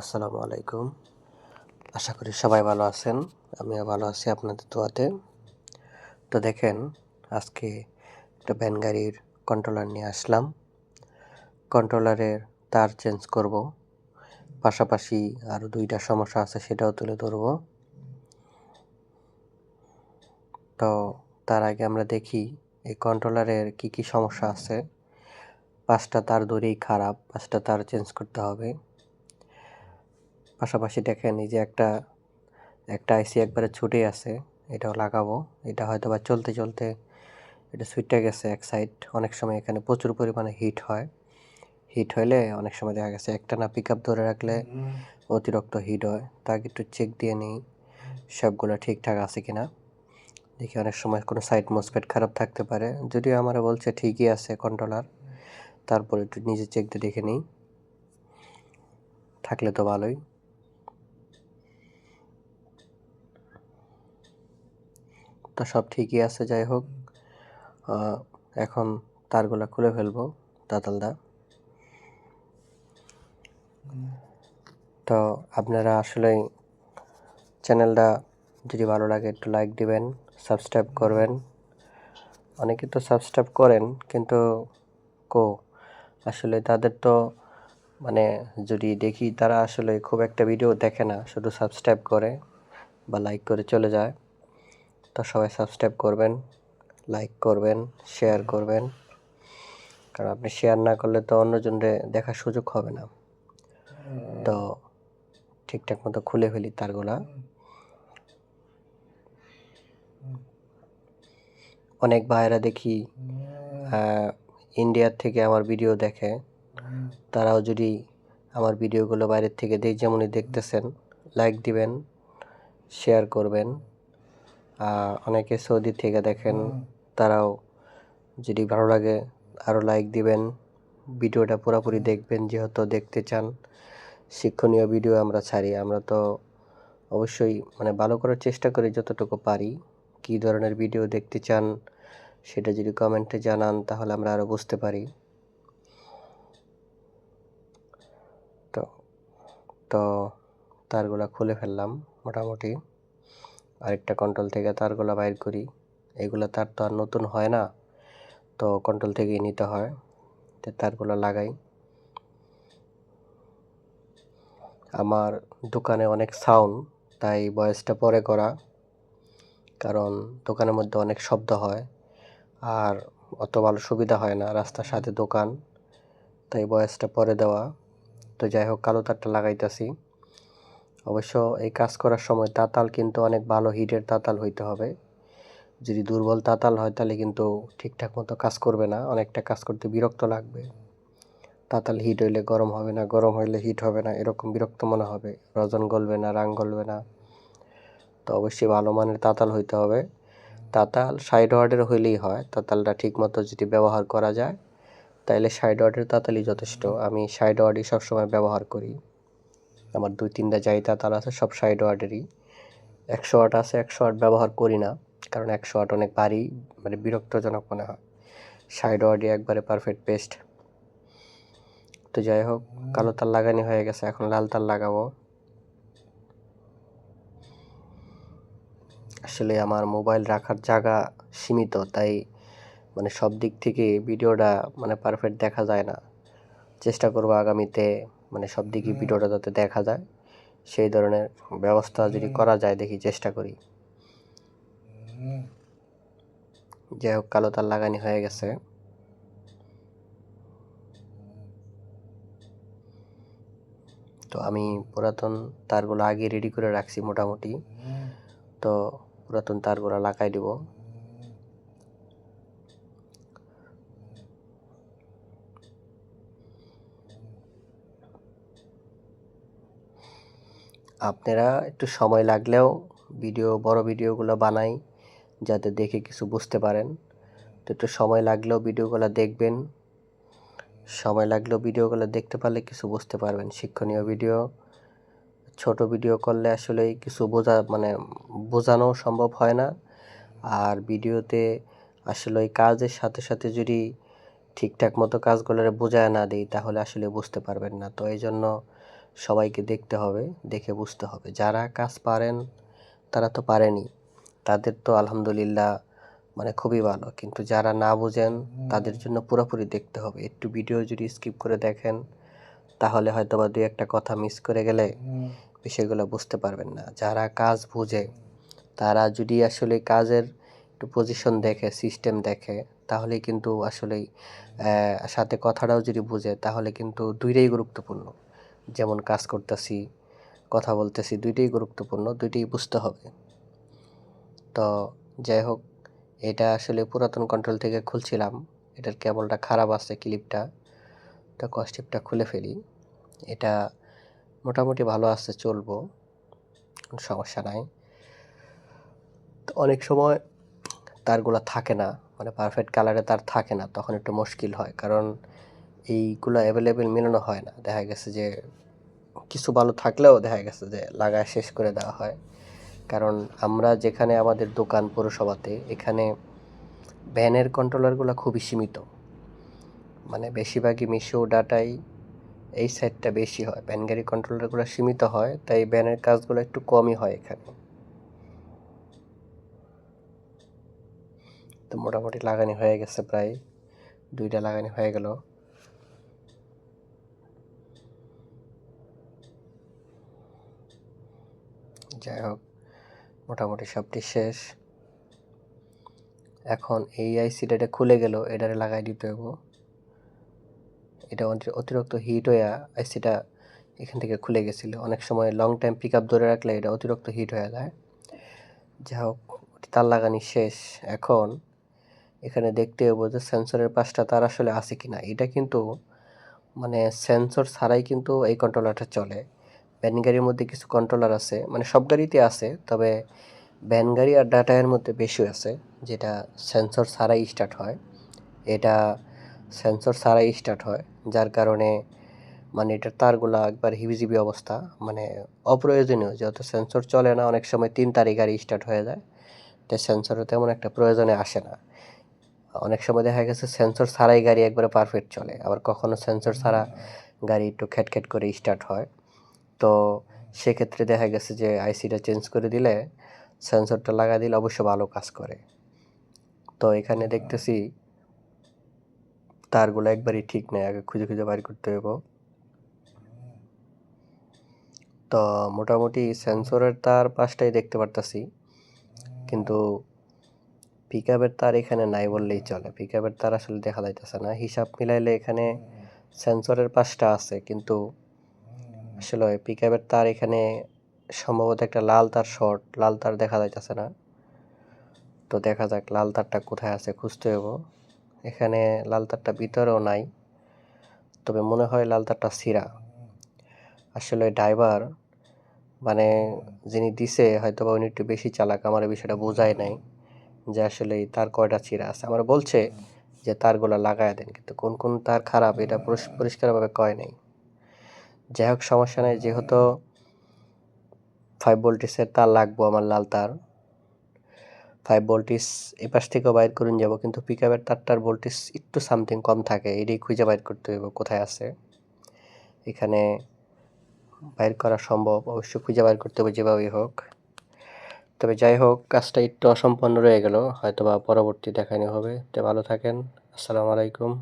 আসসালামু আলাইকুম। আশা করি সবাই ভালো আছেন, আমিও ভালো আছি আপনাদের দোয়াতে। তো দেখেন, আজকে একটা ভ্যান গাড়ির কন্ট্রোলার নিয়ে আসলাম। কন্ট্রোলারের তার চেঞ্জ করব। পাশাপাশি আরও দুইটা সমস্যা আছে, সেটাও তুলে ধরব। তো তার আগে আমরা দেখি, এই কন্ট্রোলারের কি কি সমস্যা আছে? পাঁচটা তার দড়ি খারাপ, পাঁচটা তার চেঞ্জ করতে হবে। পাশাপাশি দেখেন এই যে একটা একটা আইসি একবারে ছুটে আছে, এটাও লাগাবো। এটা হয়তো বা চলতে চলতে এটা সুইটটা গেছে এক সাইড অনেক সময় এখানে প্রচুর পরিমাণে হিট হয়। হিট হইলে অনেক সময় দেখা গেছে একটা না পিক আপ ধরে রাখলে অতিরিক্ত হিট হয়। তাকে একটু চেক দিয়ে নিই, সবগুলো ঠিকঠাক আছে কিনা। দেখি অনেক সময় কোনো সাইড মোসপেট খারাপ থাকতে পারে। যদিও আমরা বলছে ঠিকই আছে কন্ট্রোলার তারপর একটু নিজে চেক দিয়ে দেখে নিই। থাকলে তো ভালোই। তো সব ঠিকই আছে, যাই হোক। এখন তারগুলো খুলে ফেলব, দাতালদা। তো আপনারা আসলেই চ্যানেলটা যদি ভালো লাগে, একটু লাইক দিবেন, সাবস্ক্রাইব করবেন। অনেকে তো সাবস্ক্রাইব করেন, কিন্তু কো? আসলে তাদের তো মানে যদি দেখি তারা আসলে খুব একটা ভিডিও দেখে না, শুধু সাবস্ক্রাইব করে বা লাইক করে চলে যায়। তো সবাই সাবস্ক্রাইব করবেন লাইক করবেন শেয়ার করবেন। কারণ আপনি শেয়ার না করলে তো অন্যজনরে দেখার সুযোগ হবে না। তো ঠিকঠাক মতো খুলে ফেলি তারগুলা। অনেক ভাইয়েরা দেখি ইন্ডিয়ার থেকে আমার ভিডিও দেখে। তারাও যদি আমার ভিডিওগুলো বাইরের থেকে দেখ, যেমনই দেখতেছেন লাইক দিবেন শেয়ার করবেন। অনেকে সৌদি থেকে দেখেন তারাও যদি ভালো লাগে আরও লাইক দিবেন ভিডিওটা পুরোপুরি দেখবেন যেহেতু দেখতে চান শিক্ষণীয় ভিডিও আমরা ছাড়ি। আমরা তো অবশ্যই মানে ভালো করার চেষ্টা করি যতটুকু পারি। কী ধরনের ভিডিও দেখতে চান সেটা যদি কমেন্টে জানান তাহলে আমরা আরও বুঝতে পারি। তো তো তারগুলা খুলে ফেললাম মোটামুটি। আরেকটা কন্ট্রোল থেকে তারগুলো বাইর করি। এগুলো তার তো আর নতুন হয় না। তো কন্ট্রোল থেকেই নিতে হয়। তো তারগুলো লাগাই। আমার দোকানে অনেক সাউন্ড তাই বয়সটা পরে করা। কারণ দোকানের মধ্যে অনেক শব্দ হয়। আর অত ভালো সুবিধা হয় না রাস্তার সাথে দোকান। তাই বয়সটা পরে দেওয়া। তো যাই হোক, কালো তারটা লাগাইতেছি। অবশ্য এই কাজ করার সময় তাতাল কিন্তু অনেক ভালো হিটের তাতাল হইতে হবে। যদি দুর্বল তাতাল হয় তাহলে কিন্তু ঠিকঠাক মতো কাজ করবে না, অনেকটা কাজ করতে বিরক্ত লাগবে। তাতাল হিট হইলে গরম হবে না, গরম হইলে হিট হবে না, এরকম বিরক্ত মনে হবে। রজন গলবে না, রাং গলবে না। তো অবশ্যই ভালো মানের তাতাল হইতে হবে। তাতাল সাইড ওয়ার্ডের হইলেই হয়, তাতালটা ঠিক মতো যদি ব্যবহার করা যায়, তাইলে সাইড ওয়ার্ডের তাতালই যথেষ্ট। আমি সাইড ওয়ার্ডই সবসময় ব্যবহার করি। আমার দুই, তিনটা জায়গা তাতাল আছে, সব সাইড ওয়ার্ডেরই একশো ওয়াট আছে, একশো ওয়াট ব্যবহার করি না, কারণ একশো ওয়াট অনেক ভারী মানে বিরক্তজনক মনে হয়। সাইড ওয়ার্ডই একবারে পারফেক্ট পেস্ট তো যাই হোক, কালো তার লাগানি হয়ে গেছে, এখন লাল তার লাগাবো। আসলে আমার মোবাইল রাখার জায়গা সীমিত, তাই মানে সব দিক থেকে ভিডিওটা মানে পারফেক্ট দেখা যায় না। চেষ্টা করব আগামীতে মানে সব দিকে ভিডিওটা যাতে দেখা যায় সেই ধরনের ব্যবস্থা যদি করা যায় দেখি চেষ্টা করি। যাই হোক কালো তার লাগানি হয়ে গেছে। তো আমি পুরাতন তারগুলো আগে রেডি করে রাখছি মোটামুটি। তো পুরাতন তারগুলো লাগাই দিব। আপনারা একটু সময় লাগলেও ভিডিও, বড় ভিডিওগুলো বানাই, যাতে দেখে কিছু বুঝতে পারেন। তো একটু সময় লাগলেও ভিডিওগুলো দেখবেন। সময় লাগলেও ভিডিওগুলো দেখতে পারলে কিছু বুঝতে পারবেন। শিক্ষণীয় ভিডিও, ছোট ভিডিও করলে আসলে কিছু বোঝা মানে বোঝানো সম্ভব হয় না। আর ভিডিওতে আসলে ওই কাজের সাথে সাথে যদি ঠিকঠাক মতো কাজগুলো বোঝায় না দিই, তাহলে আসলে বুঝতে পারবেন না। তো এই জন্য সবাইকে দেখতে হবে, দেখে বুঝতে হবে। যারা কাজ পারেন, তারা তো পারেনি। তাদের তো আলহামদুলিল্লাহ মানে খুবই ভালো। কিন্তু যারা না বোঝেন, তাদের জন্য পুরোপুরি দেখতে হবে। একটু ভিডিও যদি স্কিপ করে দেখেন, তাহলে হয়তো বা দুই একটা কথা মিস করে গেলে বিষয়গুলো বুঝতে পারবেন না। যারা কাজ বুঝে, তারা যদি আসলে কাজের একটু পজিশন দেখে সিস্টেম দেখে তাহলে কিন্তু আসলেই সাথে কথাটাও যদি বুঝে, তাহলে কিন্তু দুইটাই গুরুত্বপূর্ণ। যেমন কাজ করতেছি, কথা বলতেছি, দুইটাই গুরুত্বপূর্ণ, দুইটাই বুঝতে হবে। তো যাই হোক, এটা আসলে পুরাতন কন্ট্রোল থেকে খুলছিলাম। এটার কেবলটা খারাপ আছে ক্লিপটা তো কস্টিপটা খুলে ফেলি। এটা মোটামুটি ভালো আছে, চলবো। কোনো সমস্যা নাই। তো অনেক সময় তারগুলো থাকে না। মানে পারফেক্ট কালারে তার থাকে না। তখন একটু মুশকিল হয়। কারণ এইগুলো অ্যাভেলেবেল মেলানো হয় না। দেখা গেছে যে কিছু ভালো থাকলেও দেখা গেছে যে লাগায় শেষ করে দেওয়া হয়। কারণ আমরা যেখানে আমাদের দোকান পৌরসভাতে, এখানে ভ্যানের কন্ট্রোলারগুলো খুবই সীমিত। মানে বেশিরভাগই মিশো ডাটাই এই সাইডটা বেশি হয়। ভ্যান গাড়ি কন্ট্রোলারগুলো সীমিত হয়, তাই ভ্যানের কাজগুলো একটু কমই হয় এখানে। তো মোটামুটি লাগানি হয়ে গেছে প্রায়। দুইটা লাগানি হয়ে গেল। যাই হোক, মোটামুটি সবটি শেষ। এখন এই আইসিটা এটা খুলে গেল, এটারে লাগাই দিতে হইব। এটা অতিরিক্ত হিট হয়ে আইসিটা এখান থেকে খুলে গেছিল। অনেক সময় লং টাইম পিক আপ ধরে রাখলে এটা অতিরিক্ত হিট হয়ে যায়। যাই হোক তার লাগানি শেষ। এখন এখানে দেখতে হব যে সেন্সরের পাশটা তার আসলে আছে কিনা। এটা কিন্তু মানে সেন্সর ছাড়াই কিন্তু এই কন্ট্রোলারটা চলে। ভ্যান গাড়ির মধ্যে কিছু কন্ট্রোলার আছে। মানে সব গাড়িতে আছে, তবে ভ্যান গাড়ি আর ডাটায়ের মধ্যে বেশি আছে, যেটা সেন্সর ছাড়াই স্টার্ট হয়। এটা সেন্সর ছাড়াই স্টার্ট হয়, যার কারণে মানে এটার তারগুলা একবার হিবিজিবি অবস্থা। মানে অপ্রয়োজনীয়, যেহেতু সেন্সর চলে না, অনেক সময় তিন তারিখ গাড়ি স্টার্ট হয়ে যায়, তাই সেন্সরও তেমন একটা প্রয়োজনে আসে না। অনেক সময় দেখা গেছে সেন্সর ছাড়াই গাড়ি একবারে পারফেক্ট চলে, আবার কখনো সেন্সর ছাড়া গাড়ি একটু খ্যাটখ্যাট করে স্টার্ট হয়। তো সেক্ষেত্রে দেখা গেছে যে আইসিটা চেঞ্জ করে দিলে সেন্সরটা লাগা দিলে অবশ্য ভালো কাজ করে। তো এখানে দেখতেছি তারগুলো একবারই ঠিক নেই আগে খুঁজে খুঁজে বাইর করতে হবে তো মোটামুটি সেন্সরের তার পাশটাই দেখতে পারতাছি কিন্তু পিক আপের তার এখানে নাই বললেই চলে। পিক তার আসলে দেখা যাইতেছে না। হিসাব মিলাইলে এখানে সেন্সরের পাশটা আছে কিন্তু আসলে পিক আপের তার এখানে সম্ভবত একটা লাল তার শর্ট লাল তার দেখা যাইতেছে না। তো দেখা যাক লাল তারটা কোথায় আছে, খুঁজতে হব এখানে লাল তারটা ভিতরেও নাই, তবে মনে হয় লাল তারটা সিরা। আসলে ড্রাইভার মানে যিনি দিছে হয়তো বা উনি একটু বেশি চালাক, আমার বিষয়টা বোঝায় নাই যে আসলে তার কয়টা চিরা আছে। আমার বলছে যে তারগুলো লাগায় দেন, কিন্তু কোন কোন তার খারাপ, এটা পরিষ্কারভাবে কয় নাই। যাই হোক, সমস্যা নাই, যেহেতু ফাইভ ভোল্টেজের তার লাগবো আমার লাল তার। ফাইভ ভোল্টেজ এই পাশ থেকেও বাইর করুন যাব, কিন্তু পিক আপের তারটার ভোল্টেজ একটু সামথিং কম থাকে, এটাই খুঁজে বাইর করতে হইব, কোথায় আছে? এখানে বাইর করা সম্ভব, অবশ্যই খুঁজে বাইর করতে হবে যেভাবেই হোক। তবে যাই হোক, কাজটা একটু অসম্পন্ন রয়ে গেল হয়তো বা পরবর্তী দেখানো হবে। তো ভালো থাকেন, আসসালামু আলাইকুম।